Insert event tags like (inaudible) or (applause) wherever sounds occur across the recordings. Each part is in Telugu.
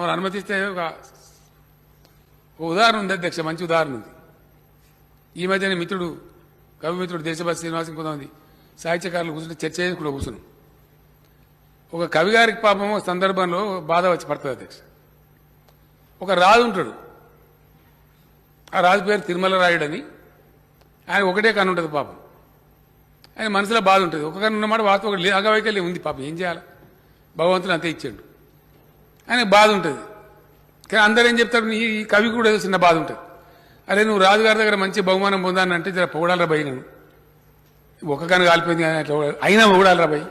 మరి అనుమతిస్తే ఒక ఒక ఉదాహరణ ఉంది అధ్యక్ష మంచి ఉదాహరణ ఉంది ఈ మధ్యనే మిత్రుడు కవి మిత్రుడు దేశభక్తి శ్రీనివాసం కొంతమంది సాహిత్యకారులు కూర్చుంటే చర్చ చేసి కూడా కూర్చున్నాం ఒక కవి గారికి పాపం సందర్భంలో బాధ వచ్చి పడుతుంది అధ్యక్ష ఒక రాజు ఉంటాడు ఆ రాజు పేరు తిరుమల రాయుడు అని ఆయన ఒకటే కన్ను ఉంటుంది పాపం ఆయన మనసులో బాధ ఉంటుంది ఒక కన్ను ఉన్నమాట వాస్తవం ఒకటి అగవైకల్యం ఉంది పాపం ఏం చేయాలి భగవంతుడు అంతే ఇచ్చాడు ఆయన బాధ ఉంటుంది. కానీ అందరూ ఏం చెప్తారు? నీ ఈ కవి కూడా ఏదో చిన్న బాధ ఉంటుంది. అరే నువ్వు రాజుగారి దగ్గర మంచి బహుమానం పొందానంటే జర పొగడాలరా భయ్ నేను? ఒక్క కన్ను కాలిపోయింది కానీ అట్లా అయినా పొగడాలరా భయ్?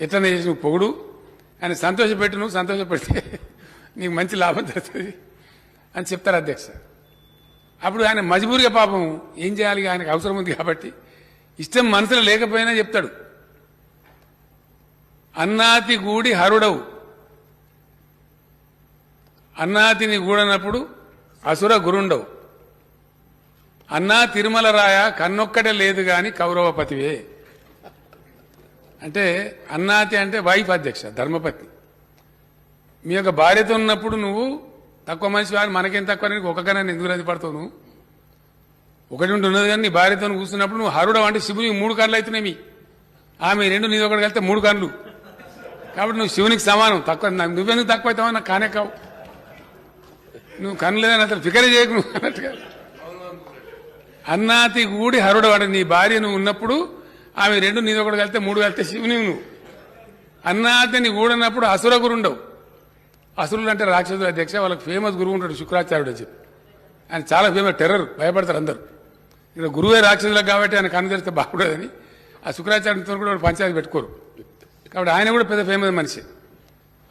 ఎట్లనే చేసి నువ్వు పొగుడు? ఆయన సంతోషపెట్టు నువ్వు సంతోషపెడితే (laughs) నీకు మంచి లాభం జరుగుతుంది. అని చెప్తారు అధ్యక్ష. అప్పుడు ఆయన మజబూరిగా పాపం ఏం చేయాలి? ఆయనకు అవసరం ఉంది కాబట్టి ఇష్టం మనసులో లేకపోయినా చెప్తాడు. అన్నాతి గూడి హరుడవు. అన్నాతిని గూడనప్పుడు అసుర గురుండవు. అన్నా తిరుమల రాయ కన్నొక్కటే లేదు గాని కౌరవపతివే. అంటే అన్నాతి అంటే వైఫ్ అధ్యక్ష ధర్మపతి. మీ యొక్క భార్యతో ఉన్నప్పుడు నువ్వు తక్కువ మనిషి వారు మనకేం తక్కువ నీకు ఒక ఎందుకు రది పడతావు నువ్వు ఒకటి ఉంటే ఉన్నది కానీ నీ భార్యతో కూర్చున్నప్పుడు నువ్వు హరుడు అంటే శివునికి మూడు కళ్ళు అవుతున్నాయి మీ. ఆమె రెండు నీది ఒకటి కలిస్తే మూడు కళ్ళు. కాబట్టి నువ్వు శివునికి సమానం. తక్కువ నువ్వెందుకు తక్కువ అవుతావు నాకు కానే కావు. నువ్వు కనలేదని అసలు అతను ఫికర్ చేయకు నువ్వు అన్నట్టుగా. అన్నాతి గూడి హరుడు వాడు నీ భార్య నువ్వు ఉన్నప్పుడు ఆమె రెండు నీది ఒకటి కలిస్తే మూడు కలిస్తే శివుని నువ్వు. అన్నాతిని గూడనప్పుడు అసుర గురుండవు అసురులు అంటే రాక్షసులు అధ్యక్ష వాళ్ళకి ఫేమస్ గురువు ఉంటాడు శుక్రాచార్యుడు అని చెప్పి. ఆయన చాలా ఫేమస్ టెర్రర్ భయపడతారు అందరు. ఇక్కడ గురువే రాక్షసులకు కాబట్టి ఆయన కన్ను తెరిస్తే బాగుండదని ఆ శుక్రాచార్యుడితో కూడా పంచాయతీ పెట్టుకోరు. కాబట్టి ఆయన కూడా పెద్ద ఫేమస్ మనిషి.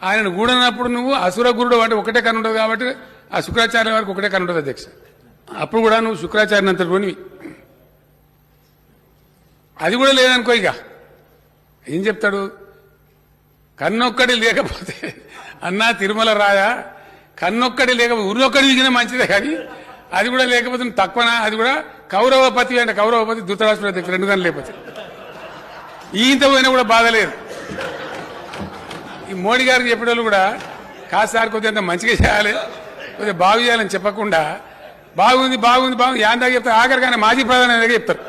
ఆయనను గూడనప్పుడు నువ్వు అసుర గురుడు అంటే ఒకటే కన్ను ఉంటుంది కాబట్టి ఆ శుక్రాచార్య వారికి ఒకటే కన్ను అధ్యక్ష. అప్పుడు కూడా నువ్వు శుక్రాచార్య అంతటి అది కూడా లేదనుకో ఇక. ఏం చెప్తాడు? కన్నొక్కడి లేకపోతే అన్నా తిరుమల రాయా? కన్నొక్కడి లేకపోతే ఉరినొక్కడి దిగిన మంచిదే కానీ అది కూడా లేకపోతే నువ్వు తక్కువనా? అది కూడా కౌరవపతి అంటే కౌరవపతి ధృతరాష్ట్ర దగ్గర రెండు గంటలు లేకపోతే. ఈంత పోయినా కూడా బాధ లేదు. ఈ మోడీ గారికి చెప్పేటోళ్ళు కూడా కాస్త సార్ కొద్దిగా మంచిగా చేయాలి. కొద్దిగా బాగు చేయాలని చెప్పకుండా బాగుంది బాగుంది బాగుంది. యాందా చెప్తారు ఆఖరికైనా మాజీ ప్రధాని దగ్గర చెప్తారు.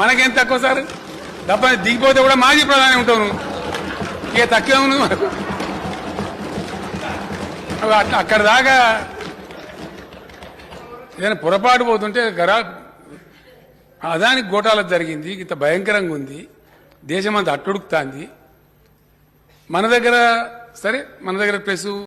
మనకేం తక్కువ సార్? తప్ప దిగిపోతే కూడా మాజీ ప్రధాని ఉంటావు నువ్వు. ఇక తక్కువ మనకు అవి అక్కడ దాకా ఏదైనా పొరపాటు పోతుంటే గరా అదానికి గోటాల జరిగింది ఇంత భయంకరంగా ఉంది దేశం అంతా అట్టుడుకుతాంది మన దగ్గర సరే మన దగ్గర ప్లస్